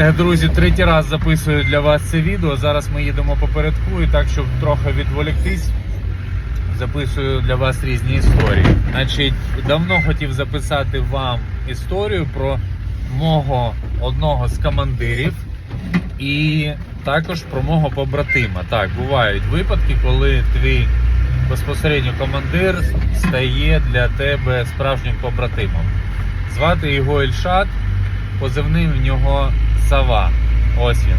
Е, Друзі, третій раз записую для вас це відео. Зараз ми їдемо попередку і так, щоб трохи відволіктись, записую для вас різні історії. Значить, давно хотів записати вам історію про мого одного з командирів і також про мого побратима. Так, бувають випадки, коли твій безпосередньо командир стає для тебе справжнім побратимом. Звати його Ільшат, позивний в нього Сава. Ось він.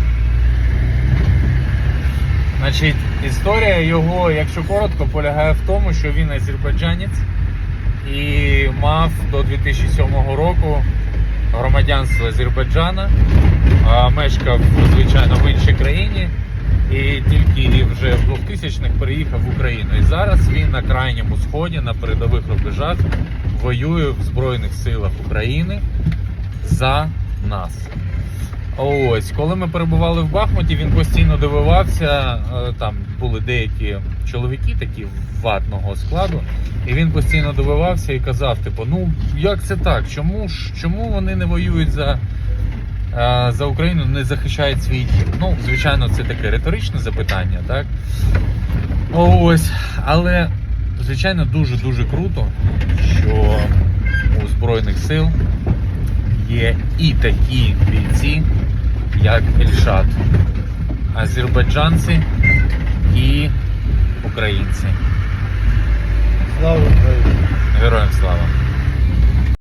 Значить, історія його, якщо коротко, полягає в тому, що він азербайджанець і мав до 2007 року громадянство Азербайджана, мешкав, звичайно, в іншій країні. І тільки вже в 2000-х переїхав в Україну. І зараз він на крайньому сході, на передових рубежах, воює в Збройних силах України за нас. Ось, коли ми перебували в Бахмуті, він постійно дивувався. е, Там були деякі чоловіки, такі ватного складу, і він постійно дивувався і казав: типу, ну як це так? Чому ж чому вони не воюють за, е, за Україну, не захищають свій дім? Ну, звичайно, це таке риторичне запитання, так? Ось, але звичайно дуже дуже круто, що у Збройних сил є і такі бійці, як Ельшат, азербайджанці і українці. Слава Україні! Героям слава!